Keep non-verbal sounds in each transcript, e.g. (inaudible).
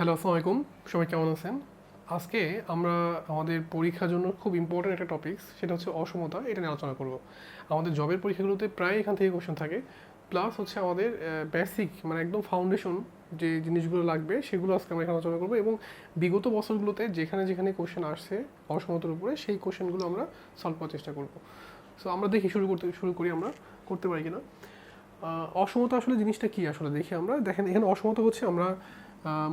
Hello, আসসালামু আলাইকুম। সবাই কেমন আছেন? আজকে আমরা আমাদের পরীক্ষার জন্য খুব ইম্পর্টেন্ট একটা টপিকস সেটা হচ্ছে অসমতা, এটা নিয়ে আলোচনা করব। আমাদের জবের পরীক্ষাগুলোতে প্রায় এখান থেকে কোশ্চেন থাকে। প্লাস হচ্ছে আমাদের বেসিক মানে একদম ফাউন্ডেশন যে জিনিসগুলো লাগবে, সেগুলো আজকে আমরা এখানে আলোচনা করব এবং বিগত বছরগুলোতে যেখানে যেখানে কোশ্চেন আসছে অসমতার উপরে, সেই কোশ্চেনগুলো আমরা সলভ করার চেষ্টা করব। সো আমরা দেখি শুরু করতে, শুরু করি আমরা, করতে পারি কিনা? অসমতা আসলে জিনিসটা কি আসলে? দেখি আমরা। দেখেন, এখানে অসমতা হচ্ছে আমরা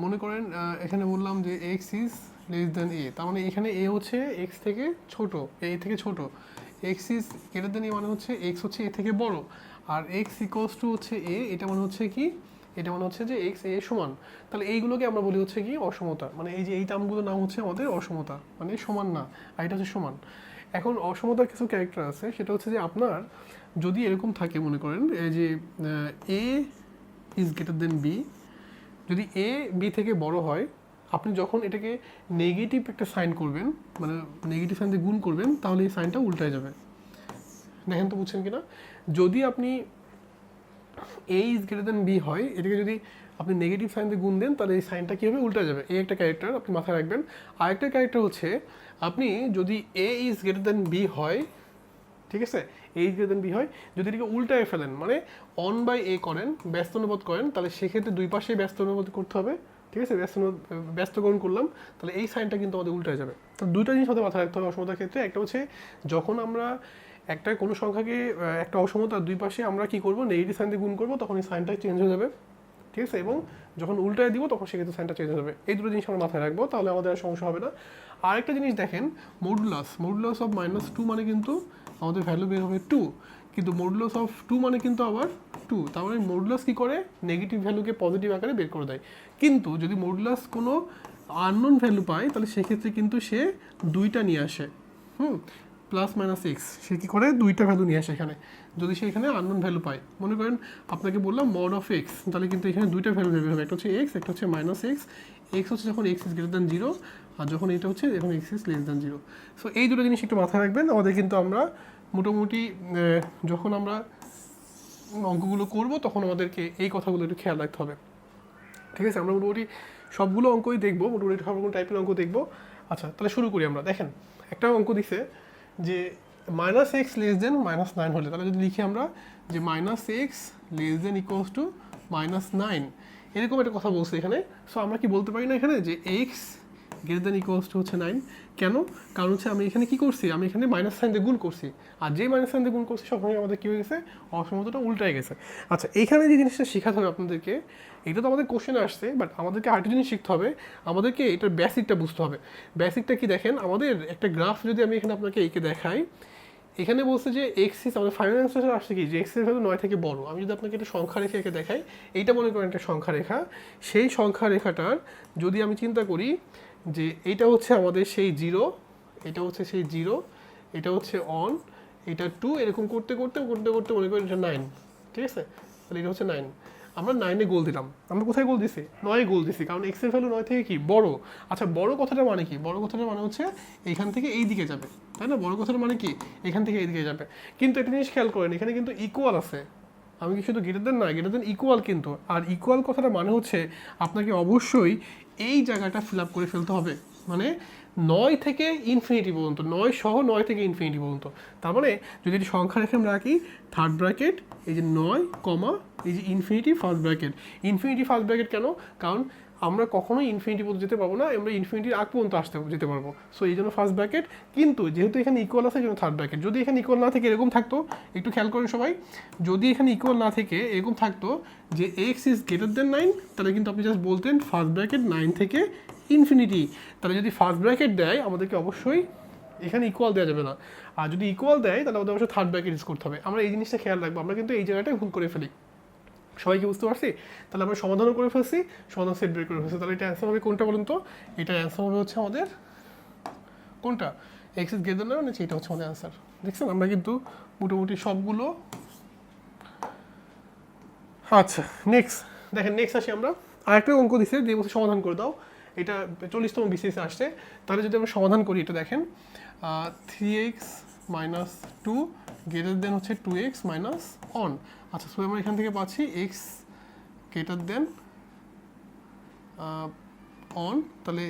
মনে করেন এখানে বললাম যে X is less than A তার মানে এখানে এ হচ্ছে এক্স থেকে ছোট এ থেকে ছোট। X is greater than A মানে হচ্ছে এক্স হচ্ছে এ থেকে বড়, আর এক্স ইকোয়ালস টু হচ্ছে এ এটা মানে হচ্ছে কি? এটা মানে হচ্ছে যে এক্স এ সমান। তাহলে এইগুলোকে আমরা বলি হচ্ছে কি? অসমতা। মানে এই যে এই টার্মগুলোর নাম হচ্ছে আমাদের অসমতা। মানে সমান না, আর এটা হচ্ছে সমান। এখন অসমতার কিছু ক্যারেক্টার আছে, সেটা হচ্ছে যে আপনার যদি এরকম থাকে মনে করেন যে A is greater than B যদি এ বি থেকে বড় হয়, আপনি যখন এটাকে নেগেটিভ একটা সাইন করবেন মানে নেগেটিভ সাইন দিয়ে গুণ করবেন, তাহলে এই সাইনটা উল্টায় যাবে। দেখেন তো বুঝছেন কিনা? যদি আপনি A is greater than B হয়, এটাকে যদি আপনি নেগেটিভ সাইন দিয়ে গুণ দেন, তাহলে এই সাইনটা কী হবে উল্টে যাবে? এ একটা ক্যারেক্টার আপনি মাথায় রাখবেন। আরেকটা ক্যারেক্টার হচ্ছে, আপনি যদি A is greater than B হয়, ঠিক আছে? A is greater than B হয় যদি এটাকে উল্টায় ফেলেন মানে অন বাই এ করেন, ব্যস্ত অনুবাদ করেন, তাহলে সেক্ষেত্রে দুই পাশে ব্যস্ত অনুবাদ করতে হবে, ঠিক আছে? ব্যস্ত ব্যস্ত ব্যস্তকরণ করলাম, তাহলে এই সাইনটা কিন্তু আমাদের উল্টায় যাবে। তো দুইটা জিনিস আমাদের মাথায় রাখতে হবে অসমতার ক্ষেত্রে। একটা হচ্ছে, যখন আমরা একটা কোনো সংখ্যাকে একটা অসমতার দুই পাশে আমরা কি করব? নেগেটিভ সাইন দিয়ে গুণ করব, তখন এই সাইনটা চেঞ্জ হয়ে যাবে। ঠিক আছে? এবং যখন উল্টায় দিব, তখন সেক্ষেত্রে সাইনটা চেঞ্জ যাবে। এই দুটো জিনিস আমরা মাথায় রাখব, তাহলে আমাদের আর সমস্যা হবে না। আরেকটা জিনিস দেখেন modulus modulus of minus two মানে কিন্তু আমাদের ভ্যালু বের হবে টু কিন্তু মডুলাস অফ টু মানে কিন্তু আবার টু তার মানে মডুলাস কী করে? নেগেটিভ ভ্যালুকে পজিটিভ আকারে বের করে দেয়। কিন্তু যদি মডুলাস কোনো আননোন ভ্যালু পায়, তাহলে সেক্ষেত্রে কিন্তু সে দুইটা নিয়ে আসে। হুম? প্লাস মাইনাস এক্স সে কী করে? দুইটা ভ্যালু নিয়ে আসে এখানে। যদি সে এখানে আননোন ভ্যালু পায়, মনে করেন আপনাকে বললাম মড অফ এক্স তাহলে কিন্তু এখানে দুইটা ভ্যালু বের হবে একটা হচ্ছে এক্স একটা হচ্ছে মাইনাস এক্স এক্স হচ্ছে যখন X is greater than zero আর যখন এটা হচ্ছে এখন X is less than zero so এই দুটো জিনিস একটু মাথায় রাখবেন। আমাদের কিন্তু আমরা মোটামুটি যখন আমরা অঙ্কগুলো করব, তখন আমাদেরকে এই কথাগুলো একটু খেয়াল রাখতে হবে। ঠিক আছে? আমরা মোটামুটি সবগুলো অঙ্কই দেখব, মোটামুটি সবরকম টাইপের অঙ্ক দেখব। আচ্ছা তাহলে শুরু করি আমরা। দেখেন, একটা অঙ্ক দিছে যে minus X less than minus nine হলে, তাহলে যদি লিখি আমরা যে minus X less than equals to minus nine এরকম একটা কথা বলছে এখানে। সো আমরা কি বলতে পারি না এখানে যে X greater than equals to হচ্ছে নাইন কেন? কারণ হচ্ছে আমি এখানে কি করছি? আমি এখানে মাইনাস সাইন দিয়ে গুণ করছি। আর যেই মাইনাস সাইন দিয়ে গুণ করছি, সবসময় আমাদের কী হয়ে গেছে? অসমতাটা উল্টায় গেছে। আচ্ছা এখানে যে জিনিসটা শেখাতে হবে আপনাদেরকে এটা তো আমাদের কোশ্চেনে আসছে বাট আমাদেরকে আরেকটা জিনিস শিখতে হবে। আমাদেরকে এটার বেসিকটা বুঝতে হবে। বেসিকটা কি দেখেন? আমাদের একটা গ্রাফ যদি আমি এখানে আপনাকে এঁকে দেখাই, এখানে বলছে যে এক্স ইস আমাদের ফাইনাল অ্যান্সার আসছে কি? যে এক্সের ভ্যালু নয় থেকে বড়। আমি যদি আপনাকে একটা সংখ্যা রেখা এঁকে দেখাই, এইটা মনে করেন একটা সংখ্যা রেখা। সেই সংখ্যা রেখাটার যদি আমি চিন্তা করি যে এইটা হচ্ছে আমাদের সেই জিরো এটা হচ্ছে সেই জিরো এটা হচ্ছে অন এটা টু এরকম করতে করতে করতে করতে মনে করেন এটা নাইন ঠিক আছে? তাহলে এটা হচ্ছে নাইন আমরা নাইনে গোল দিলাম। আমরা কোথায় গোল দিছি? নয় গোল দিছি, কারণ এক্সের ভ্যালু নয় থেকে কি? বড়। আচ্ছা বড় কথাটা মানে কি? বড় কথাটা মানে হচ্ছে এইখান থেকে এই দিকে যাবে। তাই না? বড় কথাটা মানে কি? এখান থেকে এই দিকে যাবে। কিন্তু একটা জিনিস খেয়াল করেন, এখানে কিন্তু ইকুয়াল আছে। আমি কি শুধু গ্রেটার দেন না গ্রেটার দেন ইকুয়াল কিন্তু। আর ইকুয়াল কথাটা মানে হচ্ছে আপনাকে অবশ্যই এই জায়গাটা ফিল আপ করে ফেলতে হবে। মানে নয় থেকে ইনফিনিটি পর্যন্ত, নয় সহ নয় থেকে ইনফিনিটি পর্যন্ত। তার মানে যদি এটি সংখ্যা রেখে আমরা রাখি থার্ড ব্র্যাকেট এই যে নয় কমা, এই যে infinity first bracket infinity first bracket কেন? কারণ আমরা কখনোই ইনফিনিটি পর্যন্ত যেতে পারব না, আমরা ইনফিনিটির আগ পর্যন্ত আসতে যেতে পারব। সো এই জন্য ফার্স্ট ব্র্যাকেট কিন্তু যেহেতু এখানে ইকুয়াল আছে, এই জন্য থার্ড ব্র্যাকেট যদি এখানে ইকুয়াল না থেকে এরকম থাকতো, একটু খেয়াল করেন সবাই, যদি এখানে ইকুয়াল না থেকে এরকম থাকতো যে X is greater than nine তাহলে কিন্তু আপনি জাস্ট বলতেন ফার্স্ট ব্র্যাকেট নাইন থেকে ইনফিনিটি তাহলে যদি ফার্স্ট ব্র্যাকেট দেয়, আমাদেরকে অবশ্যই এখানে ইকুয়াল দেওয়া যাবে না। আর যদি ইকুয়াল দেয়, তাহলে আমাদের অবশ্যই থার্ড ব্র্যাকেট ইউজ করতে হবে। আমরা এই জিনিসটা খেয়াল রাখব। আমরা কিন্তু এই জায়গাটায় ভুল করে ফেলি। সবাইকে বুঝতে পারছি? তাহলে আমরা সমাধানও করে ফেলছি, সমাধান সেট বের করে ফেলছি। তাহলে এটা অ্যান্সার হবে কোনটা বলুন তো? এটা অ্যান্সার হবে হচ্ছে আমাদের কোনটা? এক্স ইজ গ্রেটার না এটা হচ্ছে আমাদের অ্যান্সার দেখছেন? আমরা কিন্তু মোটামুটি সবগুলো আচ্ছা নেক্সট দেখেন নেক্সট আসি আমরা। আরেকটা অঙ্ক দিছে যে বলছে সমাধান করে দাও। এটা চল্লিশতম বিসিএসে আসছে। তাহলে যদি আমরা সমাধান করি, এটা দেখেন three X minus two greater than হচ্ছে টু এক্স মাইনাস অন আচ্ছা সো আমরা এখান থেকে পাচ্ছি এক্স গ্রেটার দেন অন তাহলে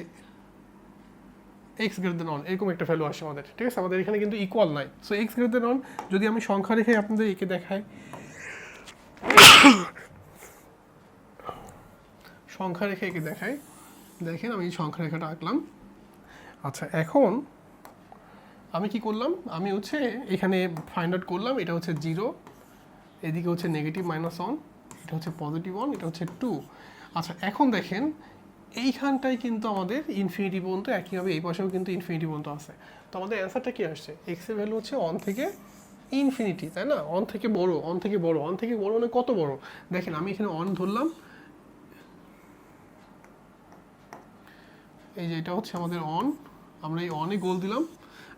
এক্স গ্রেটার দেন অন এরকম একটা ভ্যালু আসে আমাদের, ঠিক আছে? আমাদের এখানে কিন্তু ইকুয়াল নাই। So X greater than one যদি আমি সংখ্যা রেখে আপনাদের একে দেখাই। (coughs) সংখ্যা রেখে একে দেখাই। দেখেন আমি সংখ্যা রেখাটা আঁকলাম। আচ্ছা এখন আমি কি করলাম? আমি হচ্ছে এখানে ফাইন্ড আউট করলাম, এটা হচ্ছে জিরো এদিকে হচ্ছে নেগেটিভ মাইনাস ওয়ান এটা হচ্ছে পজিটিভ ওয়ান এটা হচ্ছে টু আচ্ছা এখন দেখেন, এইখানটায় কিন্তু আমাদের ইনফিনিটি পর্যন্ত একইভাবে এই পাশেও কিন্তু ইনফিনিটি পর্যন্ত আছে। তো আমাদের অ্যান্সারটা কী আসছে? এক্সের ভ্যালু হচ্ছে অন থেকে ইনফিনিটি তাই না? অন থেকে বড় অন থেকে বড় অন থেকে বড় মানে কত বড়? দেখেন, আমি এখানে অন ধরলাম এই যে এটা হচ্ছে আমাদের অন আমরা এই অনে গোল দিলাম।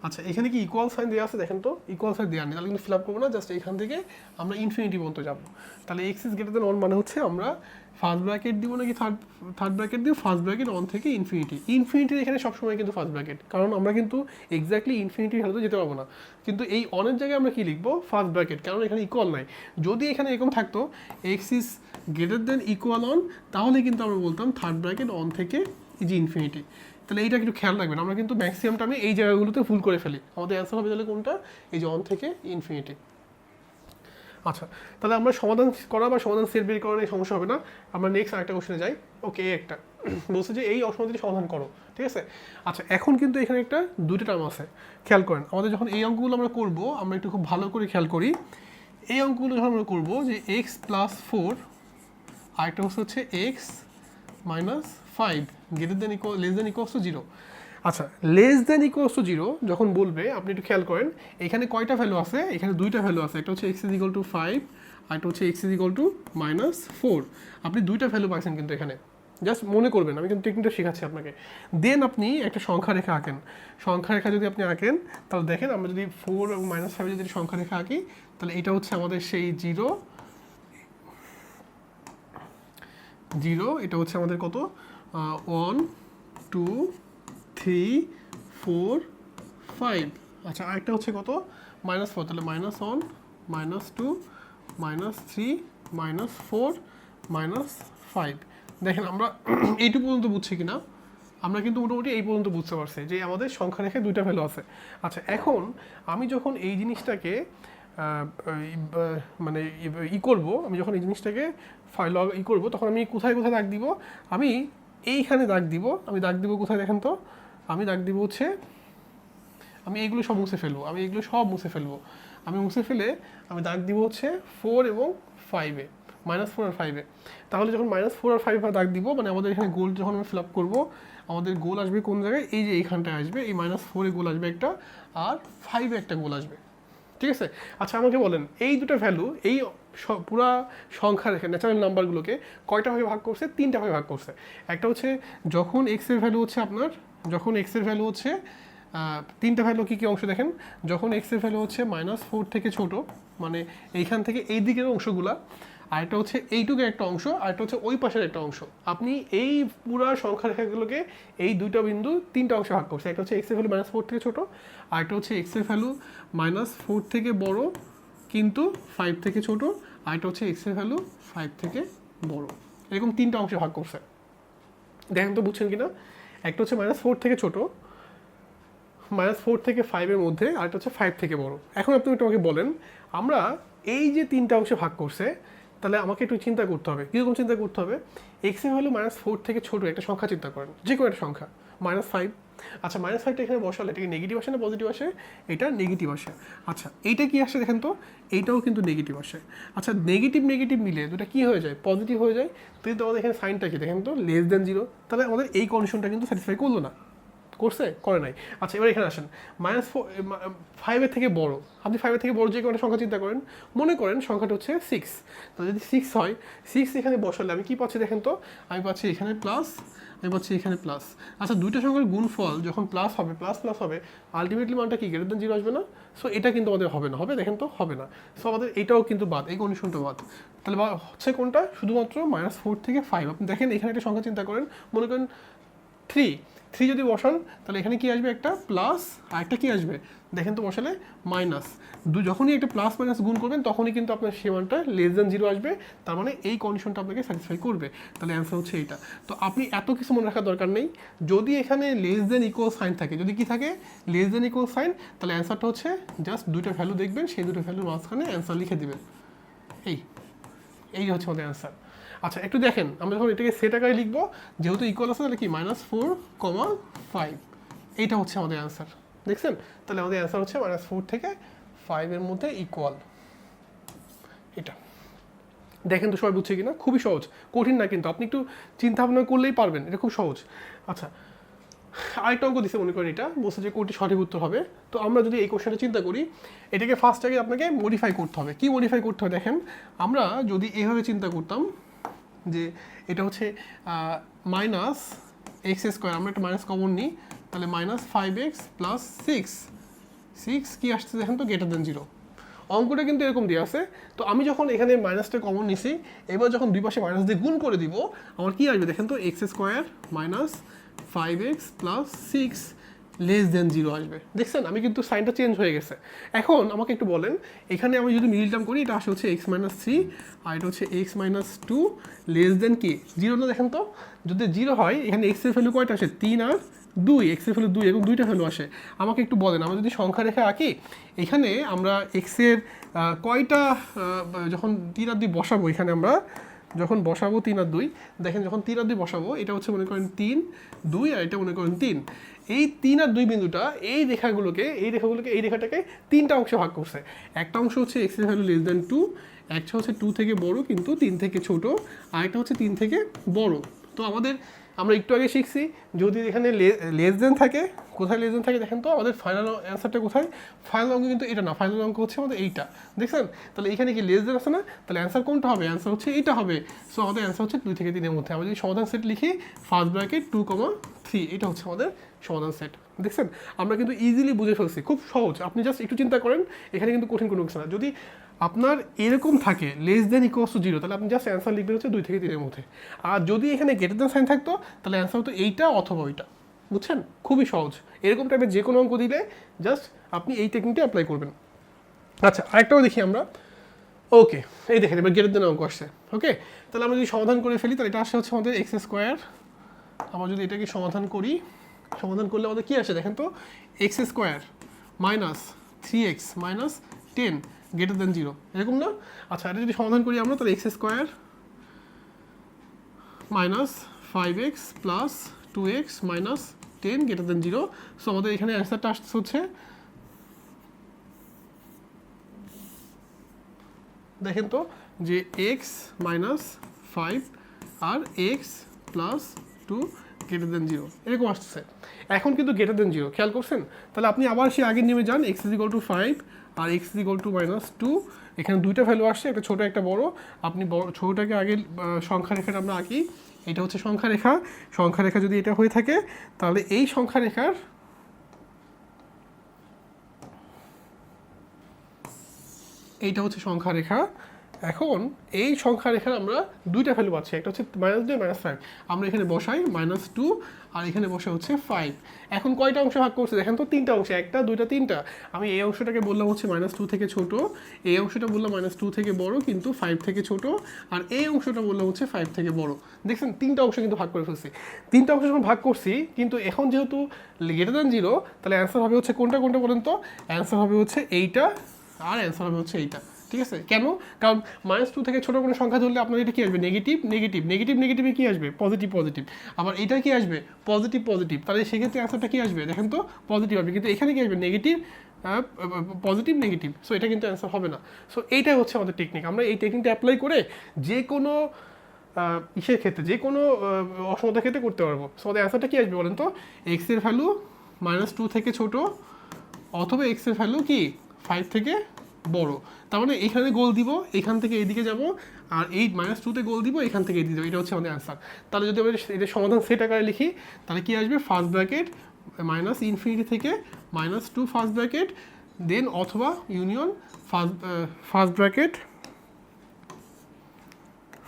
আচ্ছা এখানে কি ইকুয়াল সাইন দেওয়া আছে দেখেন তো? ইকুয়াল সাইন দেওয়া নেই। তাহলে কিন্তু ফিল আপ করব না জাস্ট এখান থেকে আমরা ইনফিনিটি পর্যন্ত যাব। তাহলে X is greater than one মানে হচ্ছে আমরা ফার্স্ট ব্র্যাকেট দিব নাকি থার্ড থার্ড ব্র্যাকেট দিব? ফার্স্ট ব্র্যাকেট অন থেকে ইনফিনিটি ইনফিনিটির এখানে সবসময় কিন্তু ফার্স্ট ব্র্যাকেট কারণ আমরা কিন্তু এক্স্যাক্টলি ইনফিনিটির ভ্যালুতে যেতে পারব না। কিন্তু এই অনের জায়গায় আমরা কী লিখব? ফার্স্ট ব্র্যাকেট কারণ এখানে ইকুয়াল নাই। যদি এখানে এরকম থাকতো X is greater than equal one তাহলে কিন্তু আমরা বলতাম থার্ড ব্র্যাকেট অন থেকে ইজি ইনফিনিটি তাহলে এইটা একটু খেয়াল রাখবেন, আমরা কিন্তু ম্যাক্সিমামটা আমি এই জায়গাগুলোতে ভুল করে ফেলি। আমাদের অ্যান্সার হবে তাহলে কোনটা? এই যে অন থেকে ইনফিনিটি আচ্ছা তাহলে আমরা সমাধান করা বা সমাধান সেট বের করা নিয়ে সমস্যা হবে না। আমরা নেক্সট আরেকটা কোশ্চেনে যাই। ওকে এই একটা। (clears throat) বলছে যে এই অসমাধানটি সমাধান করো, ঠিক আছে? আচ্ছা এখন কিন্তু এখানে একটা দুটো টার্ম আছে। খেয়াল করেন, আমাদের যখন এই অঙ্কগুলো আমরা করব, আমরা একটু খুব ভালো করে খেয়াল করি। এই অঙ্কগুলো যখন আমরা করব যে এক্স প্লাস ফোর আরেকটা হচ্ছে X minus five greater than equal less than equals to zero আচ্ছা less than equals to zero যখন বলবে, আপনি একটু খেয়াল করেন, এখানে কয়টা ভ্যালু আছে? এখানে দুইটা ভ্যালু আছে, একটা হচ্ছে X is equal to five আর একটা হচ্ছে X is equal to minus four আপনি দুইটা ভ্যালু পাইছেন কিন্তু এখানে। জাস্ট মনে করবেন, আমি কিন্তু টেকনিকটা শেখাচ্ছি আপনাকে। দেন আপনি একটা সংখ্যা রেখা আঁকেন। সংখ্যা রেখা যদি আপনি আঁকেন, তাহলে দেখেন আমরা যদি ফোর এবং মাইনাস ফাইভে যদি সংখ্যা রেখা আঁকি, তাহলে এটা হচ্ছে আমাদের সেই জিরো জিরো এটা হচ্ছে আমাদের কত? One two three four five আচ্ছা আরেকটা হচ্ছে কত? মাইনাস ফোর তাহলে minus one minus two minus three minus four minus five দেখেন, আমরা (clears throat) এইটুকু পর্যন্ত বুঝছি কিনা? আমরা কিন্তু মোটামুটি এই পর্যন্ত বুঝতে পারছি যে আমাদের সংখ্যা রেখে দুইটা ভ্যালু আছে। আচ্ছা এখন আমি যখন এই জিনিসটাকে মানে ই- করব, আমি যখন এই জিনিসটাকে ফাইল ই করব, তখন আমি কোথায় কোথায় দাগ দিব? আমি এইখানে দাগ দিব, আমি দাগ দিব কোথায় দেখেন তো? আমি দাগ দিব হচ্ছে, আমি এইগুলো সব মুছে ফেলব, আমি এগুলো সব মুছে ফেলব। আমি মুছে ফেলে আমি দাগ দিব হচ্ছে ফোর এবং ফাইভে মাইনাস ফোর আর ফাইভে তাহলে যখন মাইনাস ফোর আর ফাইভ দাগ দিব মানে আমাদের এখানে গোল যখন আমি ফিল আপ করব, আমাদের গোল আসবে কোন জায়গায়? এই যে এইখানটায় আসবে, এই মাইনাস ফোরে গোল আসবে একটা, আর ফাইভে একটা গোল আসবে। ঠিক আছে? আচ্ছা আমাকে বলেন, এই দুটো ভ্যালু এই পুরা সংখ্যা রেখে ন্যাচারাল নাম্বারগুলোকে কয়টা ভাগে ভাগ করছে? তিনটা ভাবে ভাগ করছে। একটা হচ্ছে যখন এক্সের ভ্যালু হচ্ছে আপনার, যখন এক্সের ভ্যালু হচ্ছে তিনটা ভ্যালু কী কী অংশ দেখেন? যখন এক্সের ভ্যালু হচ্ছে মাইনাস ফোর থেকে ছোট মানে এইখান থেকে এই দিকের অংশগুলা, আরেকটা হচ্ছে এইটুকু একটা অংশ, আরেকটা হচ্ছে ওই পাশের একটা অংশ। আপনি এই পুরা সংখ্যা রেখাগুলোকে এই দুইটা বিন্দু তিনটা অংশে ভাগ করছে একটা হচ্ছে এক্সের ভ্যালু মাইনাস ফোর থেকে ছোটো আর একটা হচ্ছে এক্সের ভ্যালু মাইনাস ফোর থেকে বড়, কিন্তু ফাইভ থেকে ছোট আরেকটা হচ্ছে এক্সের ভ্যালু ফাইভ থেকে বড়। এরকম তিনটা অংশে ভাগ করছে। দেখেন তো বুঝছেন কি না একটা হচ্ছে মাইনাস ফোর থেকে ছোট মাইনাস ফোর থেকে ফাইভের মধ্যে, আরেকটা হচ্ছে ফাইভ থেকে বড়। এখন আপনি একটু আমাকে বলেন, আমরা এই যে তিনটা অংশে ভাগ করছে, তাহলে আমাকে একটু চিন্তা করতে হবে। কীরকম চিন্তা করতে হবে? এক্সের ভ্যালু মাইনাস ফোর থেকে ছোট, একটা সংখ্যা চিন্তা করেন, যে কোনো একটা সংখ্যা মাইনাস ফাইভ আচ্ছা মাইনাস ফাইভটা এখানে বসালে, এটা কি নেগেটিভ আসে না পজিটিভ আসে? এটা নেগেটিভ আসে। আচ্ছা এইটা কি আসে দেখেন তো? এইটাও কিন্তু নেগেটিভ আসে। আচ্ছা নেগেটিভ নেগেটিভ মিলে দুটা কি হয়ে যায়? পজিটিভ হয়ে যায়। তুই তো আমাদের এখানে সাইনটা কি দেখেন তো? লেস দেন জিরো তাহলে আমাদের এই কন্ডিশনটা কিন্তু স্যাটিসফাই করল না। করছে করে নাই। আচ্ছা এবার এখানে আসেন। মাইনাস ফোর ফাইভের থেকে বড়। আপনি ফাইভের থেকে বড় যে কোনো সংখ্যা চিন্তা করেন, মনে করেন সংখ্যাটা হচ্ছে সিক্স তো যদি সিক্স হয় সিক্স এখানে বসালে আমি কি পাচ্ছি দেখেন তো? আমি পাচ্ছি এখানে প্লাস আমি পাচ্ছি এখানে প্লাস আচ্ছা দুইটা সংখ্যার গুণফল যখন প্লাস হবে প্লাস প্লাস হবে আলটিমেটলি মানটা কি গ্রেটার দেন জিরো আসবে না? সো এটা কিন্তু আমাদের হবে না। হবে? দেখেন তো, হবে না। সো আমাদের এটাও কিন্তু বাদ, এই কন্ডিশনটা বাদ। তাহলে বা- হচ্ছে কোনটা? শুধুমাত্র মাইনাস ফোর থেকে ফাইভ আপনি দেখেন এখানে একটা সংখ্যা চিন্তা করেন, মনে করেন থ্রি থ্রি যদি বসান, তাহলে এখানে কি আসবে একটা প্লাস আর একটা কি আসবে? দেখেন তো বসালে মাইনাস দু, যখনই একটা প্লাস মাইনাস গুণ করবেন, তখনই কিন্তু আপনার সীমানটা লেস দেন জিরো আসবে, তার মানে এই কন্ডিশনটা আপনাকে স্যাটিসফাই করবে। তাহলে অ্যান্সার হচ্ছে এইটা। তো আপনি এত কিছু মনে রাখার দরকার নেই। যদি এখানে লেস দেন ইকুয়াল সাইন থাকে, যদি কি থাকে? লেস দেন ইকুয়াল সাইন তাহলে অ্যান্সারটা হচ্ছে জাস্ট দুইটা ভ্যালু দেখবেন, সেই দুটো ভ্যালুর মাঝখানে অ্যান্সার লিখে দেবেন। এই এই হচ্ছে আমাদের অ্যান্সার আচ্ছা একটু দেখেন, আমরা যখন এটাকে সেট আকারে লিখব, যেহেতু ইকুয়াল আছে, তাহলে কি? মাইনাস ফোর কমা ফাইভ এইটা হচ্ছে আমাদের অ্যান্সার দেখছেন? তাহলে আমাদের অ্যান্সার হচ্ছে মাইনাস ফোর থেকে ফাইভের মধ্যে ইকুয়াল এটা। দেখেন তো সবাই বুঝছে কিনা? খুবই সহজ। কঠিন না কিন্তু। আপনি একটু চিন্তা ভাবনা করলেই পারবেন। এটা খুব সহজ। আচ্ছা আরেকটা অঙ্ক দিচ্ছে মনে করেন এটা। বলছে যে কোনটি সঠিক উত্তর হবে। তো আমরা যদি এই কোশ্চেনটা চিন্তা করি, এটাকে ফার্স্ট আগে আপনাকে মডিফাই করতে হবে। কি মডিফাই করতে হবে? দেখেন, আমরা যদি এভাবে চিন্তা করতাম যে এটা হচ্ছে মাইনাস এক্স স্কোয়ার আমরা একটা মাইনাস কমন নিই, তাহলে minus five X plus six six কী আসছে দেখেন তো গ্রেটার দেন জিরো অঙ্কটা কিন্তু এরকম দিয়ে আছে। তো আমি যখন এখানে মাইনাসটা কমন নিছি, এবার যখন দুই পাশে মাইনাস দিয়ে গুণ করে দিব, আমার কী আসবে দেখেন তো X square minus five X plus six less than zero আসবে। দেখছেন, আমি কিন্তু সাইনটা চেঞ্জ হয়ে গেছে। এখন আমাকে একটু বলেন, এখানে আমি যদি মিডিল টার্ম করি, এটা আসে হচ্ছে এক্স মাইনাস থ্রি আর এটা হচ্ছে X minus two less than কি জিরো না দেখেন তো? যদি জিরো হয়, এখানে এক্সের ভ্যালু কয়টা আসে? তিন আর দুই এক্সের ভ্যালু দুই এবং দুইটা ভ্যালু আসে। আমাকে একটু বলেন, আমরা যদি সংখ্যা রেখে আঁকি, এখানে আমরা এক্সের কয়টা যখন তিন আর দুই বসাবো, এখানে আমরা যখন বসাবো তিন আর দুই, দেখেন যখন তিন আর দুই বসাবো, এটা হচ্ছে মনে করেন তিন, দুই, আর এটা মনে করেন তিন। এই তিন আর দুই বিন্দুটা এই রেখাগুলোকে এই রেখাগুলোকে, এই রেখাটাকে তিনটা অংশে ভাগ করছে। একটা অংশ হচ্ছে এক্সের ভ্যালু লেস দেন টু একটা হচ্ছে টু থেকে বড় কিন্তু তিন থেকে ছোট, আরেকটা হচ্ছে তিন থেকে বড়। তো আমাদের আমরা একটু আগে শিখছি, যদি এখানে লেস দেন থাকে, কোথায় লেস দেন থাকে দেখেন তো, আমাদের ফাইনাল অ্যান্সারটা কোথায়? ফাইনাল অঙ্ক কিন্তু এটা না ফাইনাল অঙ্ক হচ্ছে আমাদের এইটা, দেখছেন? তাহলে এখানে কি লেস দেন আছে না? তাহলে অ্যান্সার কোনটা হবে? অ্যান্সার হচ্ছে এইটা হবে। সো আমাদের অ্যান্সার হচ্ছে দুই থেকে তিনের মধ্যে। আমরা যদি সমাধান সেট লিখি first bracket two comma three এটা হচ্ছে আমাদের সমাধান সেট দেখছেন? আমরা কিন্তু ইজিলি বুঝে ফেলছি। খুব সহজ। আপনি জাস্ট একটু চিন্তা করেন, এখানে কিন্তু কঠিন কোনো কিছু না। যদি আপনার এরকম থাকে less than equals to zero তাহলে আপনি জাস্ট অ্যান্সার লিখবেন হচ্ছে দুই থেকে তিনের মধ্যে। আর যদি এখানে গ্রেটার দেন সাইন থাকতো, তাহলে অ্যান্সার হতো এইটা অথবা ওইটা। বুঝছেন? খুবই সহজ। এরকম টাইপের যে কোনো অঙ্ক দিলে জাস্ট আপনি এই টেকনিকটা অ্যাপ্লাই করবেন। আচ্ছা আরেকটাও দেখি আমরা। ওকে এই দেখেন, এবার গ্রেটার দেন অঙ্ক আসছে। ওকে তাহলে আমরা যদি সমাধান করে ফেলি, তাহলে এটা আসছে হচ্ছে আমাদের এক্স স্কোয়ার আমরা যদি এটাকে সমাধান করি সমাধান করলে আমাদের কি আসে দেখেন তো? X square minus three X minus ten greater than zero এরকম না? আচ্ছা এটা যদি সমাধান করি আমরা, তাহলে X square minus five X plus two X minus ten greater than zero so আমাদের এখানে অ্যান্সারটা আসছে হচ্ছে, দেখেন তো, যে এক্স মাইনাস ফাইভ আর X plus two greater than zero এরকম আসছে এখন কিন্তু গ্রেটার দেন জিরো খেয়াল করছেন? তাহলে আপনি আবার সে আগের নিয়মে যান X is to five R X is to minus two এখানে দুইটা ভ্যালু আসছে, একটা ছোটো, একটা বড়। আপনি বড় ছোটোটাকে আগে সংখ্যা রেখাটা আমরা আঁকি। এটা হচ্ছে সংখ্যা রেখা। সংখ্যা রেখা যদি এটা হয়ে থাকে, তাহলে এই সংখ্যা রেখার এইটা হচ্ছে সংখ্যা রেখা। এখন এই সংখ্যার এখানে আমরা দুইটা ভ্যালু পাচ্ছি। একটা হচ্ছে মাইনাস দুই মাইনাস ফাইভ আমরা এখানে বসাই মাইনাস টু আর এখানে বসা হচ্ছে ফাইভ এখন কয়টা অংশ ভাগ করছে? দেখেন তো তিনটা অংশ, একটা, দুইটা, তিনটা। আমি এই অংশটাকে বললাম হচ্ছে মাইনাস টু থেকে ছোট। এই অংশটা বললাম মাইনাস টু থেকে বড়, কিন্তু ফাইভ থেকে ছোট। আর এই অংশটা বললাম হচ্ছে ফাইভ থেকে বড়। দেখছেন, তিনটা অংশ কিন্তু ভাগ করে ফেলছি। তিনটা অংশ যখন ভাগ করছি, কিন্তু এখন যেহেতু গ্রেটার দ্যান জিরো তাহলে অ্যান্সার হবে হচ্ছে কোনটা কোনটা বলেন তো? অ্যান্সার হবে হচ্ছে এইটা, আর অ্যান্সার হবে হচ্ছে এইটা। ঠিক আছে? কেন? কারণ মাইনাস টু থেকে ছোটো কোনো সংখ্যা ধরলে আপনার এটা কী আসবে? নেগেটিভ নেগেটিভ নেগেটিভ নেগেটিভে কী আসবে? পজিটিভ পজিটিভ আবার এটা কী আসবে? পজিটিভ পজিটিভ তাহলে সেক্ষেত্রে অ্যান্সারটা কী আসবে? দেখেন তো পজিটিভ আসবে। কিন্তু এখানে কী আসবে? নেগেটিভ পজিটিভ নেগেটিভ সো এটা কিন্তু অ্যান্সার হবে না। সো এইটাই হচ্ছে আমাদের টেকনিক আমরা এই টেকনিকটা অ্যাপ্লাই করে যে কোনো ইসের ক্ষেত্রে, যে কোনো অসমতার ক্ষেত্রে করতে পারব। সো আমাদের অ্যান্সারটা কী আসবে বলেন তো? এক্সের ভ্যালু মাইনাস টু থেকে ছোটো অথবা এক্সের ভ্যালু কি? ফাইভ থেকে বড়। তার মানে এখানে গোল দিব, এখান থেকে এদিকে যাব, আর এই মাইনাস টুতে গোল দিব, এখান থেকে এদিকে যাব, এটা হচ্ছে আমাদের অ্যান্সার তাহলে যদি আমরা এটা সমাধান সেট আকারে লিখি, তাহলে কী আসবে? ফার্স্ট ব্র্যাকেট মাইনাস ইনফিনিটি থেকে minus two first bracket then অথবা union first first bracket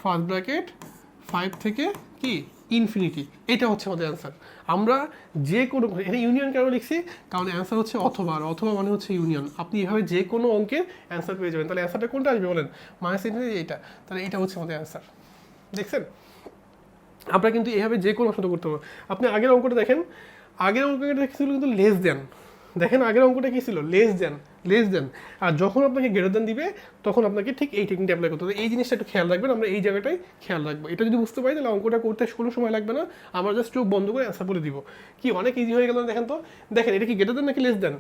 first bracket five থেকে কি? ইনফিনিটি এটা হচ্ছে আমাদের অ্যান্সার আমরা যে কোনো এটা ইউনিয়ন কেন লিখছি? কারণ অ্যান্সার হচ্ছে অথবা, আর অথবা মানে হচ্ছে ইউনিয়ন আপনি এভাবে যে কোনো অঙ্কের অ্যান্সার পেয়ে যাবেন। তাহলে অ্যান্সারটা কোনটা আসবে বলেন? মাইনাস ইনফিনিটি এটা। তাহলে এটা হচ্ছে আমাদের অ্যান্সার দেখছেন? আমরা কিন্তু এভাবে যে কোনো অংশটা করতে পারব। আপনি আগের অঙ্কটা দেখেন। আগের অঙ্কটা কিন্তু লেস দেন দেখেন আগের অঙ্কটা কী ছিল? লেস দেন লেস দেন আর যখন আপনাকে গ্রেটার দেন দিবে, তখন আপনাকে ঠিক এই টেকনিকটা অ্যাপ্লাই করতে হবে। এই জিনিসটা একটু খেয়াল রাখবেন, আমরা এই জায়গাটায় খেয়াল রাখব। এটা যদি বুঝতে পারি, তাহলে অঙ্কটা করতে কোনো সময় লাগবে না। আমরা জাস্ট চোখ বন্ধ করে অ্যান্সার বলে দিব। কি, অনেক ইজি হয়ে গেল দেখেন তো। দেখেন, এটা কি গ্রেটার দেন নাকি লেস দেন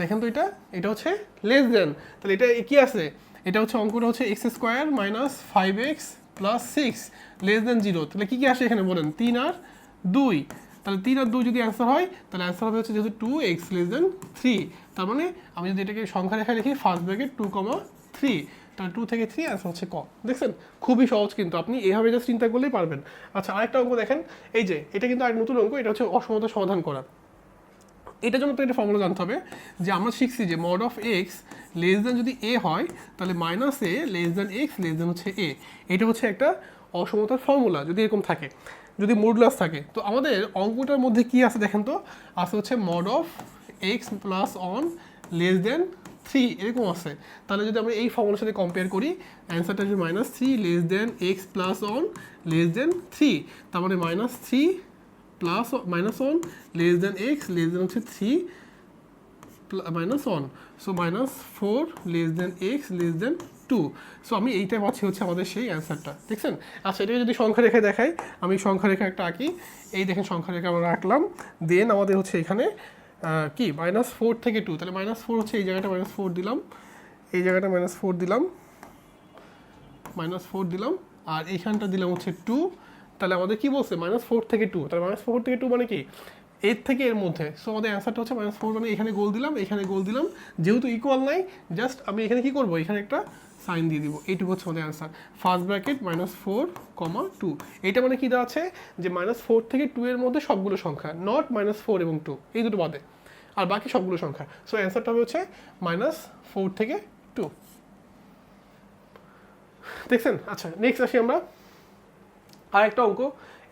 দেখেন তো এটা। এটা হচ্ছে লেস দেন তাহলে এটা কি আছে? এটা হচ্ছে অঙ্কটা হচ্ছে X square minus five X plus six less than zero তাহলে কী কী আসে এখানে বলেন? তিন আর দুই। তাহলে তিন আর দুই যদি অ্যান্সার হয়, তাহলে অ্যান্সার হবে হচ্ছে যেহেতু two X less than three তার মানে আমি যদি এটাকে সংখ্যা রেখা লিখি first bracket two comma three তাহলে টু থেকে থ্রি অ্যান্সার হচ্ছে ক। দেখছেন? খুবই সহজ কিন্তু, আপনি এভাবে জাস্ট চিন্তা করলেই পারবেন। আচ্ছা আরেকটা অঙ্ক দেখেন। এই যে, এটা কিন্তু আর নতুন অঙ্ক, এটা হচ্ছে অসমতা সমাধান করা। এটার জন্য তো একটা ফর্মুলা জানতে হবে, যে আমরা শিখছি যে mod of X less than যদি এ হয়, তাহলে minus A less than X less than হচ্ছে এ এটা হচ্ছে একটা অসমতার ফর্মুলা যদি এরকম থাকে। যদি মডুলাস থাকে। তো আমাদের অঙ্কটার মধ্যে কি আছে দেখেন তো? আছে হচ্ছে mod of X plus one less than three এরকম আছে। তাহলে যদি আমরা এই ফর্মুলার সাথে কম্পেয়ার করি অ্যান্সারটা আসবে minus three less than X plus one less than three তার মানে minus three plus minus one less than X less than হচ্ছে three minus one so minus four less than X less than two so আমি এইটা পাচ্ছি হচ্ছে আমাদের সেই অ্যান্সারটা দেখছেন? আচ্ছা এটাকে যদি সংখ্যা রেখে দেখাই, আমি সংখ্যা রেখা একটা আঁকি। এই দেখেন সংখ্যা রেখা আমরা রাখলাম। দেন আমাদের হচ্ছে এখানে কি? মাইনাস ফোর থেকে টু তাহলে মাইনাস ফোর হচ্ছে এই জায়গাটা মাইনাস ফোর দিলাম। এই জায়গাটা মাইনাস ফোর দিলাম। মাইনাস ফোর দিলাম। আর এইখানটা দিলাম হচ্ছে টু তাহলে আমাদের কী বলছে? মাইনাস ফোর থেকে টু তাহলে মাইনাস ফোর থেকে টু মানে কি? এর থেকে এর মধ্যে। সো আমাদের অ্যান্সারটা হচ্ছে মাইনাস ফোর মানে এখানে গোল দিলাম, এখানে গোল দিলাম। যেহেতু ইকুয়াল নাই জাস্ট আমি এখানে কি করব? এখানে একটা সাইন দিয়ে দিব, এইটুকু হচ্ছে আমাদের answer first bracket minus four comma two এটা মানে কি দেওয়া আছে? যে মাইনাস ফোর থেকে টু এর মধ্যে সবগুলো সংখ্যা নট মাইনাস ফোর এবং টু এই দুটো বাদে। আর বাকি সবগুলো সংখ্যা। সো অ্যান্সারটা হবে হচ্ছে মাইনাস ফোর থেকে টু দেখছেন? আচ্ছা নেক্সট আসি আমরা। আর একটা অঙ্ক।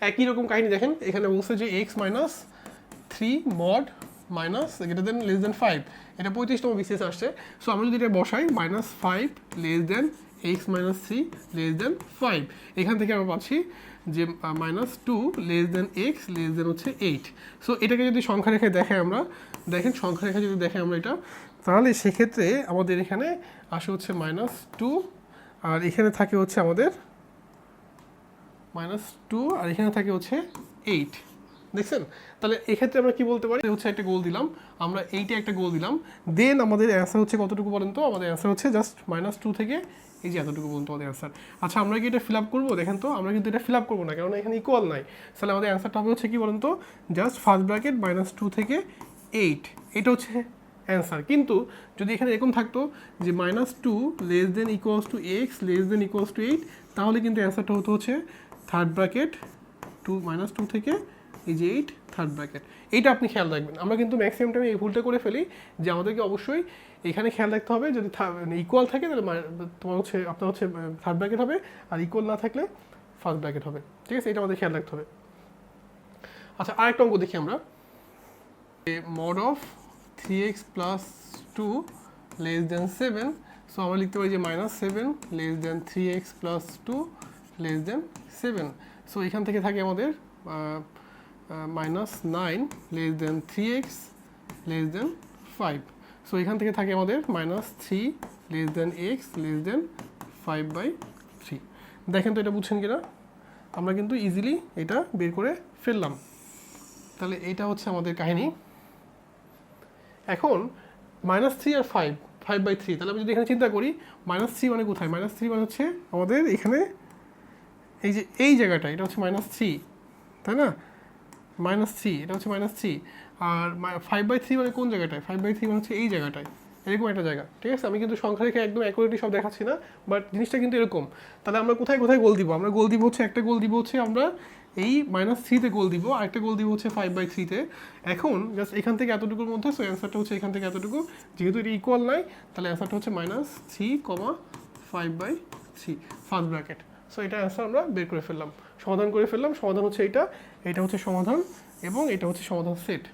একই রকম কাহিনী দেখেন, এখানে বলছে যে X minus three mod minus greater than less than five এটা পঁয়ত্রিশতম বিসিএস আসছে। সো আমরা যদি এটা বসাই minus five less than X minus three less than five এখান থেকে আমরা পাচ্ছি যে minus two less than X less than হচ্ছে এইট সো এটাকে যদি সংখ্যা রেখে দেখাই আমরা, দেখেন সংখ্যা রেখে যদি দেখে আমরা এটা, তাহলে সেক্ষেত্রে আমাদের এখানে আসে হচ্ছে মাইনাস টু আর এখানে থাকে হচ্ছে আমাদের মাইনাস টু আর এখানে থাকে হচ্ছে এইট দেখছেন? তাহলে এক্ষেত্রে আমরা কি বলতে পারি? হচ্ছে একটা গোল দিলাম। আমরা এইটা একটা গোল দিলাম। দেন আমাদের অ্যান্সার হচ্ছে কতটুকু বলেন তো? আমাদের অ্যান্সার হচ্ছে জাস্ট মাইনাস টু থেকে এই যে এতটুকু বলতো আমাদের অ্যান্সার আচ্ছা আমরা কি এটা ফিল আপ করব? দেখেন তো, আমরা কিন্তু এটা ফিল আপ করব না কারণ এখানে ইকুয়াল নাই। তাহলে আমাদের অ্যান্সারটা হবে হচ্ছে কি বলেন তো? Just first bracket minus two থেকে এইট এটা হচ্ছে অ্যান্সার কিন্তু যদি এখানে এরকম থাকতো যে minus two less than equals to X less than equals to eight তাহলে কিন্তু অ্যান্সারটা হতো হচ্ছে third bracket two minus two থেকে এই যে এইট থার্ড ব্র্যাকেট এইটা আপনি খেয়াল রাখবেন। আমরা কিন্তু ম্যাক্সিমাম টাইমে এই ভুলটা করে ফেলি যে আমাদেরকে অবশ্যই এখানে খেয়াল রাখতে হবে যদি ইকুয়াল থাকে তাহলে তোমার হচ্ছে, আপনার হচ্ছে থার্ড ব্র্যাকেট হবে আর ইকুয়াল না থাকলে ফার্স্ট ব্র্যাকেট হবে। ঠিক আছে? এটা আমাদের খেয়াল রাখতে হবে। আচ্ছা আরেকটা অঙ্ক দেখি আমরা। Mod of three X plus two less than seven so আমরা লিখতে পারি যে minus seven less than three X plus two less than seven so এখান থেকে থাকে আমাদের minus nine less than three X less than five so এখান থেকে থাকে আমাদের minus three less than X less than five by three দেখেন তো এটা বুঝছেন কিনা? আমরা কিন্তু ইজিলি এটা বের করে ফেললাম। তাহলে এটা হচ্ছে আমাদের কাহিনী। এখন মাইনাস থ্রি আর ফাইভ ফাইভ বাই থ্রি তাহলে আমি যদি এখানে চিন্তা করি মাইনাস থ্রি মানে কোথায়? মাইনাস থ্রি মানে হচ্ছে আমাদের এখানে এই যে এই জায়গাটা এটা হচ্ছে মাইনাস থ্রি তাই না? মাইনাস থ্রি এটা হচ্ছে মাইনাস থ্রি আর ফাইভ বাই থ্রি মানে কোন জায়গাটায়? ফাইভ বাই থ্রি মানে হচ্ছে এই জায়গাটায়। এরকম একটা জায়গা, ঠিক আছে? আমি কিন্তু সংখ্যা রেখে একদম অ্যাকুরেটলি সব দেখাচ্ছি না বাট জিনিসটা কিন্তু এরকম। তাহলে আমরা কোথায় কোথায় গোল দিব? আমরা গোল দিব হচ্ছে, একটা গোল দিব হচ্ছে আমরা এই মাইনাস থ্রিতে গোল দিব আরেকটা গোল দিব হচ্ছে ফাইভ বাই থ্রিতে এখন জাস্ট এখান থেকে এতটুকুর মধ্যে সো অ্যান্সারটা হচ্ছে এখান থেকে এতটুকু। যেহেতু এটা ইকুয়াল নাই, তাহলে অ্যান্সারটা হচ্ছে minus three comma five by three first bracket so এটা অ্যান্সার আমরা বের করে ফেললাম। সমাধান করে ফেললাম। সমাধান হচ্ছে এটা এটা হচ্ছে সমাধান এবং এটা হচ্ছে সমাধান সেট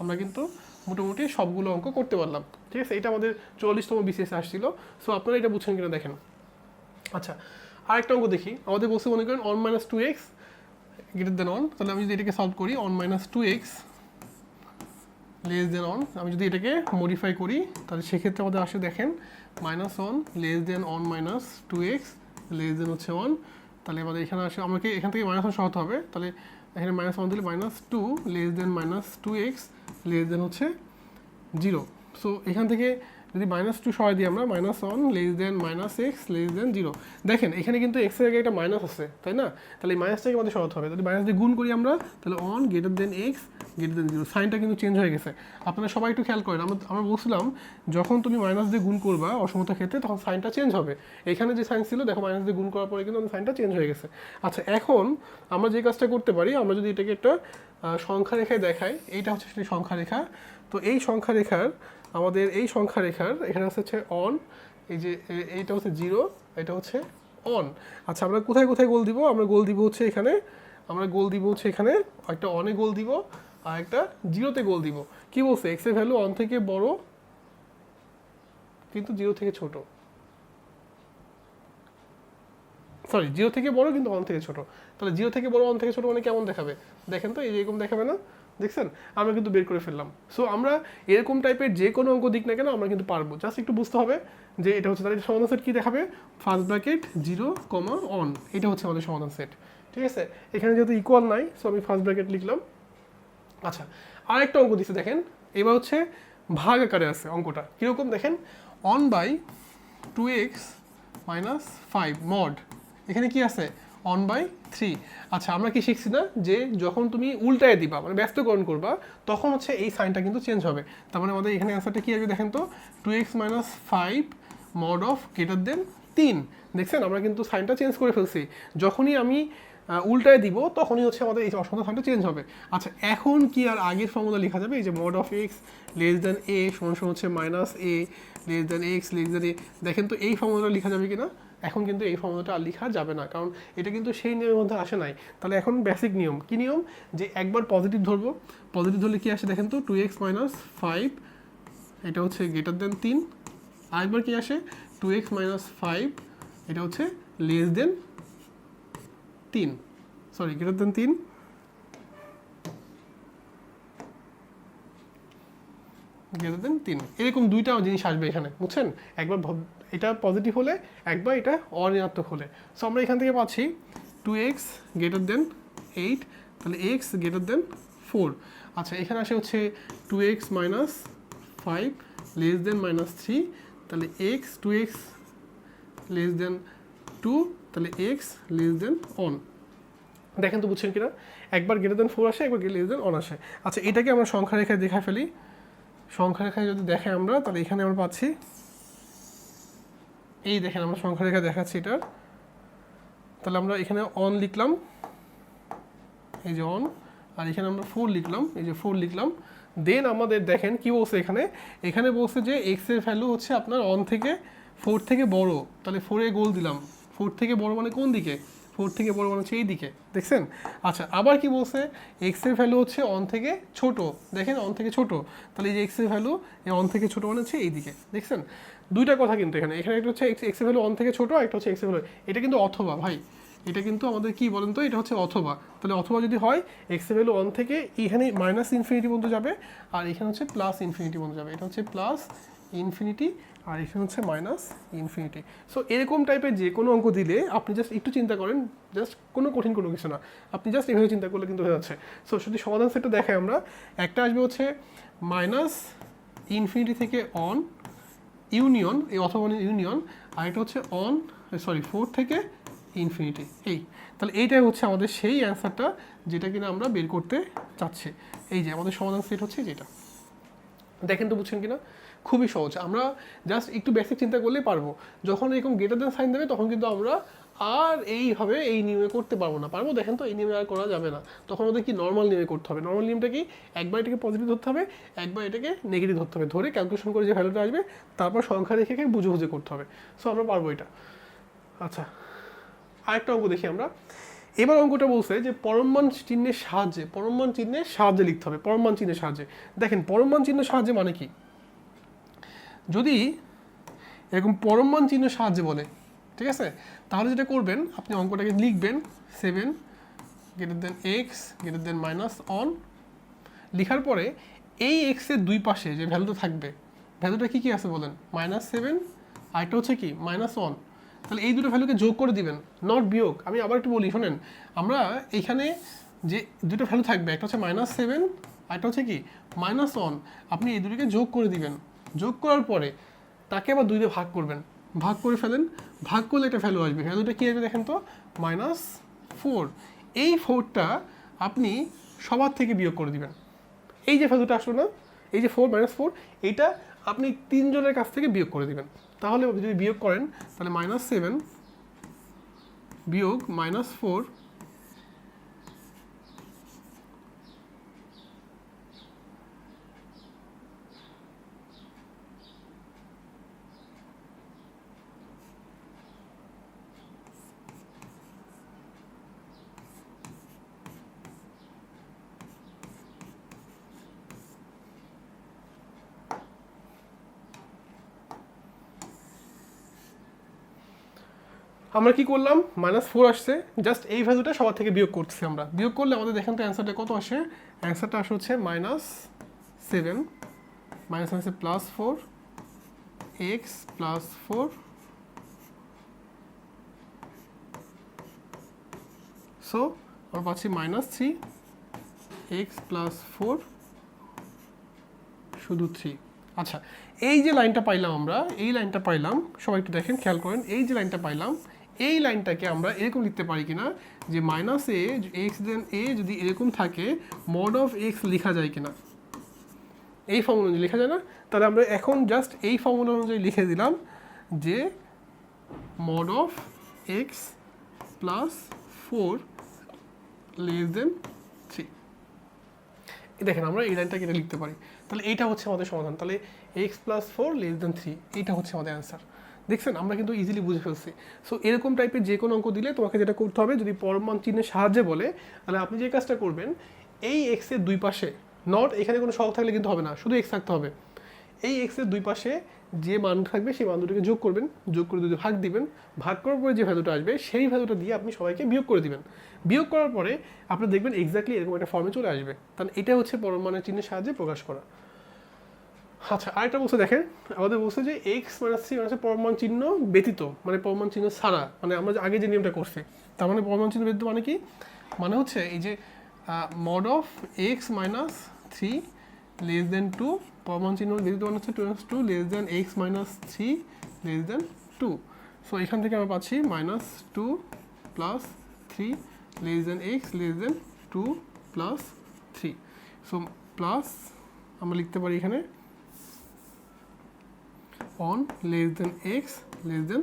আমরা কিন্তু মোটামুটি সবগুলো অঙ্ক করতে পারলাম। ঠিক আছে? এটা আমাদের চুয়াল্লিশতম বিসিএস আসছিল। সো আপনারা এটা বুঝছেন কিনা দেখেন। আচ্ছা আরেকটা অঙ্ক দেখি। আমাদের বসে মনে করেন one minus two x greater than one তাহলে আমি যদি এটাকে সলভ করি one minus two x less than one আমি যদি এটাকে মডিফাই করি, তাহলে সেক্ষেত্রে আমাদের আসে দেখেন minus one less than one minus two x less than হচ্ছে অন তাহলে আমাদের এখানে আসে, আমাকে এখান থেকে মাইনাস ওয়ান সরাতে হবে। তাহলে এখানে মাইনাস ওয়ান দিলে minus two less than minus two x less than হচ্ছে জিরো সো এখান থেকে যদি মাইনাস টু সরাই দিই আমরা minus one less than minus x less than zero দেখেন, এখানে কিন্তু এক্সের আগে একটা মাইনাস আছে, তাই না? তাহলে এই মাইনাসটাকে আমাদের সরাতে হবে। যদি মাইনাস দিয়ে গুণ করি আমরা, তাহলে one greater than x greater than zero সাইনটা কিন্তু চেঞ্জ হয়ে গেছে। আপনারা সবাই একটু খেয়াল করেন, আমরা আমরা বলছিলাম, যখন তুমি মাইনাস দিয়ে গুণ করবা অসমতার ক্ষেত্রে, তখন সাইনটা চেঞ্জ হবে। এখানে যে সাইন ছিল, দেখো মাইনাস দিয়ে গুণ করার পরে কিন্তু সাইনটা চেঞ্জ হয়ে গেছে। আচ্ছা এখন আমরা যে কাজটা করতে পারি, আমরা যদি এটাকে একটা সংখ্যা রেখায় দেখাই, এইটা হচ্ছে সেই সংখ্যা রেখা তো এই সংখ্যা রেখার আমাদের এই সংখ্যা রেখার এখানে হচ্ছে অন এই যে এইটা হচ্ছে জিরো এটা হচ্ছে অন আচ্ছা আমরা কোথায় কোথায় গোল দিব? আমরা গোল দিব হচ্ছে এখানে, আমরা গোল দিব হচ্ছে এখানে, একটা অনে গোল দিব, আর একটা জিরোতে গোল দিব। কি বলছে? এক্সের ভ্যালু অন থেকে বড়, কিন্তু জিরো থেকে ছোট। সরি জিরো থেকে বড়, কিন্তু অন থেকে ছোট। তাহলে জিরো থেকে বড় অন থেকে ছোট মানে কেমন দেখাবে? দেখেন তো, এই এরকম দেখাবে না? দেখছেন? আমরা কিন্তু বের করে ফেললাম। সো আমরা এরকম টাইপের যে কোনো অঙ্ক দিক না কেন আমরা কিন্তু পারব। জাস্ট একটু বুঝতে হবে যে এটা হচ্ছে তাহলে সমাধান সেট কী দেখাবে? First bracket zero comma one এটা হচ্ছে আমাদের সমাধান সেট ঠিক আছে? এখানে যেহেতু ইকুয়াল নাই সো আমি ফার্স্ট ব্র্যাকেট লিখলাম। আচ্ছা আরেকটা অঙ্ক দিচ্ছে দেখেন। এবার হচ্ছে ভাগ আকারে আছে অঙ্কটা। কীরকম? দেখেন one by two x minus five mod এখানে কি আছে? অন বাই থ্রি আচ্ছা আমরা কি শিখছি না যে যখন তুমি উল্টায় দিবা মানে ব্যস্তকরণ করবা, তখন হচ্ছে এই সাইনটা কিন্তু চেঞ্জ হবে। তার মানে আমাদের এখানে অ্যান্সারটা কী আসবে দেখেন তো? Two x minus five mod of greater than তিন। দেখছেন? আমরা কিন্তু সাইনটা চেঞ্জ করে ফেলছি। যখনই আমি উল্টায় দিব, তখনই হচ্ছে আমাদের এই অসংখ্য সাইনটা চেঞ্জ হবে। আচ্ছা এখন কি আর আগের ফর্মুলা লেখা যাবে? এই যে mod of x less than a সমান সমান হচ্ছে minus a less than x less than a দেখেন তো এই ফর্মুলাটা লেখা যাবে কি না এখন কিন্তু এই ফর্মুলাটা আর লেখা যাবে না, কারণ এটা কিন্তু সেই নিয়মের মধ্যে আসে নাই। তাহলে এখন বেসিক নিয়ম। কি নিয়ম? যে একবার পজিটিভ ধরবো পজিটিভ ধরলে কি আসে দেখেন তো? টু এক্স মাইনাস ফাইভ এটা হচ্ছে গ্রেটার দেন তিন। আরেকবার কী আসে? টু এক্স মাইনাস ফাইভ এটা হচ্ছে লেস দেন তিন। সরি গ্রেটার দেন তিন। গ্রেটার দেন তিন। এরকম দুইটা জিনিস আসবে এখানে, বুঝছেন? একবার এটা পজিটিভ হলে, একবার এটা অঋণাত্মক হলে। সো আমরা এখান থেকে পাচ্ছি two x greater than eight তাহলে এক্স গ্রেটার দেন ফোর আচ্ছা এখানে আসে হচ্ছে two x minus five less than minus three তাহলে x two x less than two তাহলে এক্স লেস দেন অন দেখেন তো, বুঝছেন কিনা? একবার গ্রেটার দেন ফোর আসে, একবার লেস দেন অন আসে। আচ্ছা এটাকে আমরা সংখ্যা রেখায় দেখা ফেলি। সংখ্যা রেখায় যদি দেখাই আমরা, তাহলে এখানে আমরা পাচ্ছি এই দেখেন আমরা সংখ্যা রেখা দেখাচ্ছি এটার তাহলে আমরা এখানে অন লিখলাম। এই যে অন আর এখানে আমরা ফোর লিখলাম। এই যে ফোর লিখলাম। দেন আমাদের দেখেন কি বলছে এখানে? এখানে বলছে যে এক্সের ভ্যালু হচ্ছে আপনার অন থেকে ফোর থেকে বড়। তাহলে ফোরে গোল দিলাম। ফোর থেকে বড় মানে কোন দিকে? ফোর থেকে বড় মানে হচ্ছে এই দিকে। দেখছেন? আচ্ছা আবার কি বলছে? এক্সের ভ্যালু হচ্ছে অন থেকে ছোট। দেখেন অন থেকে ছোট। তাহলে এই যে এক্সের ভ্যালু অন থেকে ছোট মানে হচ্ছে এই দিকে। দেখছেন? দুইটা কথা কিন্তু এখানে। এখানে একটা হচ্ছে এক্স ভ্যালু অন থেকে ছোট একটা হচ্ছে এক্স ভ্যালু এটা কিন্তু অথবা, ভাই। এটা কিন্তু আমাদের কি বলেন তো? এটা হচ্ছে অথবা। তাহলে অথবা যদি হয় এক্স ভ্যালু অন থেকে এখানে মাইনাস ইনফিনিটি পর্যন্ত যাবে, আর এখানে হচ্ছে প্লাস ইনফিনিটি পর্যন্ত যাবে। এটা হচ্ছে প্লাস ইনফিনিটি আর এখানে হচ্ছে মাইনাস ইনফিনিটি সো এরকম টাইপের যে কোনো অঙ্ক দিলে আপনি জাস্ট একটু চিন্তা করেন জাস্ট কোনো কঠিন কোনো কিছু না। আপনি জাস্ট এভাবে চিন্তা করলে কিন্তু হয়ে যাচ্ছে। সো যদি সমাধান সেটটা দেখাই আমরা, একটা আসবে হচ্ছে মাইনাস ইনফিনিটি থেকে অন ইউনিয়ন, এই অথবা ইউনিয়ন, আর এটা হচ্ছে অন সরি ফোর থেকে ইনফিনিটি এই। তাহলে এইটাই হচ্ছে আমাদের সেই অ্যান্সারটা যেটা কিনা আমরা বের করতে চাচ্ছি। এই যে আমাদের সমাধান সেট হচ্ছে যেটা। দেখেন তো বুঝছেন কিনা? খুবই সহজ। আমরা জাস্ট একটু বেসিক চিন্তা করলেই পারব। যখন এরকম গ্রেটার দেন সাইন দেবে, তখন কিন্তু আমরা আর এইভাবে এই নিয়মে করতে পারব না। পারব, দেখেন তো, এই নিয়মে আর করা যাবে না। তখন ওদের কি নর্মাল নিয়মে করতে হবে? নর্মাল নিয়মটা কি? একবার এটাকে পজিটিভ ধরতে হবে, একবার এটাকে নেগেটিভ ধরতে হবে। ধরে ক্যালকুলেশন করে যে ভ্যালুটা আসবে, তারপর সংখ্যা রেখে বুঝে বুঝে করতে হবে। সো আমরা পারব এটা। আচ্ছা আরেকটা অঙ্ক দেখি আমরা। এবার অঙ্কটা বলছে যে পরমমান চিহ্নের সাহায্যে, পরমমান চিহ্নের সাহায্যে লিখতে হবে, পরমমান চিহ্নের সাহায্যে। দেখেন, পরমমান চিহ্নের সাহায্যে মানে কি? যদি এরকম পরমমান চিহ্নের সাহায্যে বলে ঠিক আছে? তাহলে যেটা করবেন, আপনি অঙ্কটাকে লিখবেন seven greater than x greater than minus one লেখার পরে এই এক্সের দুই পাশে যে ভ্যালুটা থাকবে ভ্যালুটা কী কী আছে বলেন? মাইনাস সেভেন আরেকটা হচ্ছে কি? মাইনাস ওয়ান তাহলে এই দুটো ভ্যালুকে যোগ করে দিবেন নট বিয়োগ। আমি আবার একটু বলি, শোনেন, আমরা এইখানে যে দুটো ভ্যালু থাকবে, একটা হচ্ছে মাইনাস সেভেন আরেকটা হচ্ছে কি? মাইনাস ওয়ান আপনি এই দুটোকে যোগ করে দিবেন। যোগ করার পরে তাকে আবার দুই দিয়ে ভাগ করবেন। ভাগ করে ফেলেন, ভাগ করলে এটা ভ্যালু আসবে। ভ্যালুটা কী আসবে দেখেন তো? মাইনাস ফোর এই ফোরটা আপনি সবার থেকে বিয়োগ করে দিবেন। এই যে ভ্যালুটা আসলো না, এই যে ফোর মাইনাস ফোর এইটা আপনি তিনজনের কাছ থেকে বিয়োগ করে দিবেন। তাহলে যদি বিয়োগ করেন, তাহলে মাইনাস সেভেন বিয়োগ মাইনাস ফোর আমরা কি করলাম? মাইনাস ফোর আসছে। জাস্ট এই ভ্যালুটা সবার থেকে বিয়োগ করতেছি আমরা। বিয়োগ করলে আমাদের দেখেন তো অ্যান্সারটা কত আসে? অ্যান্সারটা আসে হচ্ছে মাইনাস সেভেন মাইনাস আছে plus four x plus four so আমরা পাচ্ছি minus three x plus four শুধু থ্রি আচ্ছা এই যে লাইনটা পাইলাম আমরা, এই লাইনটা পাইলাম, সবাই একটু দেখেন, খেয়াল করেন, এই যে লাইনটা পাইলাম এই লাইনটাকে আমরা এরকম লিখতে পারি কিনা, যে মাইনাস এ এক্স দেন এ যদি এরকম থাকে মড অফ এক্স লেখা যায় কিনা। এই ফর্মুলা অনুযায়ী লেখা যায় না? তাহলে আমরা এখন জাস্ট এই ফর্মুলা অনুযায়ী লিখে দিলাম যে mod of x plus four less than three দেখেন, আমরা এই লাইনটাকে এটা লিখতে পারি। তাহলে এইটা হচ্ছে আমাদের সমাধান। তাহলে x plus four less than three এইটা হচ্ছে আমাদের অ্যান্সার দেখছেন, আমরা কিন্তু ইজিলি বুঝে ফেলছি। সো এরকম টাইপের যে কোনো অঙ্ক দিলে তোমাকে যেটা করতে হবে, যদি পরমান চিহ্নের সাহায্যে বলে, তাহলে আপনি যে কাজটা করবেন, এই এক্সের দুই পাশে নট এখানে কোনো সহগ থাকলে কিন্তু হবে না, শুধু এক্স থাকতে হবে। এই এক্সের দুই পাশে যে মান থাকবে, সেই মান দুটোকে যোগ করবেন, যোগ করে দুটো ভাগ দিবেন, ভাগ করার পরে যে ভ্যালুটা আসবে, সেই ভ্যালুটা দিয়ে আপনি সবাইকে বিয়োগ করে দিবেন। বিয়োগ করার পরে আপনি দেখবেন এক্স্যাক্টলি এরকম একটা ফর্মে চলে আসবে। তাহলে এটা হচ্ছে পরমাণের চিহ্নের সাহায্যে প্রকাশ করা। আচ্ছা আরেকটা বলছে দেখেন। আমাদের বলছে যে এক্স মাইনাস থ্রি মানে পরমাণ চিহ্ন ব্যতীত মানে পরমাণ চিহ্ন ছাড়া মানে আমরা আগে যে নিয়মটা করছি, তার মানে পরমাণ চিহ্ন ব্যতীত মানে কি? মানে হচ্ছে এই যে mod of x minus three less than two পরমাণ চিহ্ন ব্যতীত মানে হচ্ছে two two less than x minus three less than two so এখান থেকে আমরা পাচ্ছি minus two plus three less than x less than two plus three so plus আমরা লিখতে পারি এখানে one less than x less than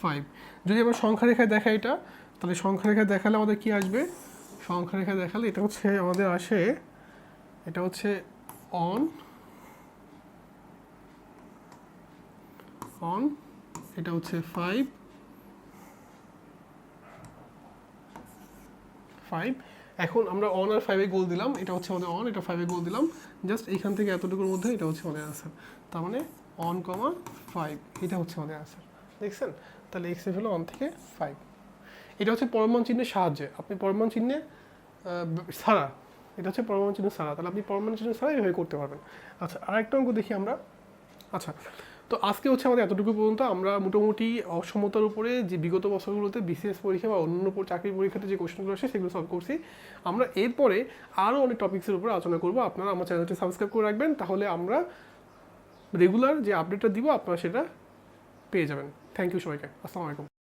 five যদি আমরা সংখ্যা রেখায় দেখা এটা, তাহলে সংখ্যা রেখায় দেখালে আমাদের কি আসবে? সংখ্যা রেখায় দেখালে এটা হচ্ছে আমাদের আসে, এটা হচ্ছে অন অন এটা হচ্ছে ফাইভ ফাইভ এখন আমরা অন আর ফাইভে গোল দিলাম, এটা হচ্ছে আমাদের অন এটা ফাইভে গোল দিলাম জাস্ট এইখান থেকে এতটুকুর মধ্যে এটা হচ্ছে আমাদের অ্যান্সার তার মানে অন কমা ফাইভ এটা হচ্ছে আমাদের অ্যান্সার দেখছেন? তাহলে এক্স হলো অন থেকে ফাইভ এটা হচ্ছে পরমাণ চিহ্নের সাহায্যে। আপনি পরমাণ চিহ্নে ছাড়া এটা হচ্ছে পরমাণু চিহ্ন ছাড়া তাহলে আপনি পরমাণু চিহ্ন ছাড়া এভাবে করতে পারবেন। আচ্ছা আরেকটা অঙ্ক দেখি আমরা। আচ্ছা তো আজকে হচ্ছে আমাদের এতটুকু পর্যন্ত। আমরা মোটামুটি অসমতার উপরে যে বিগত বছরগুলোতে বিসিএস পরীক্ষা বা অন্য চাকরির পরীক্ষাতে যে কোশ্চেনগুলো আসে, সেগুলো সলভ করছি। আমরা এরপরে আরও অনেক টপিক্সের উপরে আলোচনা করব। আপনারা আমার চ্যানেলটি সাবস্ক্রাইব করে রাখবেন। তাহলে আমরা রেগুলার যে আপডেটটা দিব আপনারা সেটা পেয়ে যাবেন। থ্যাংক ইউ সবাইকে। আসসালামু আলাইকুম।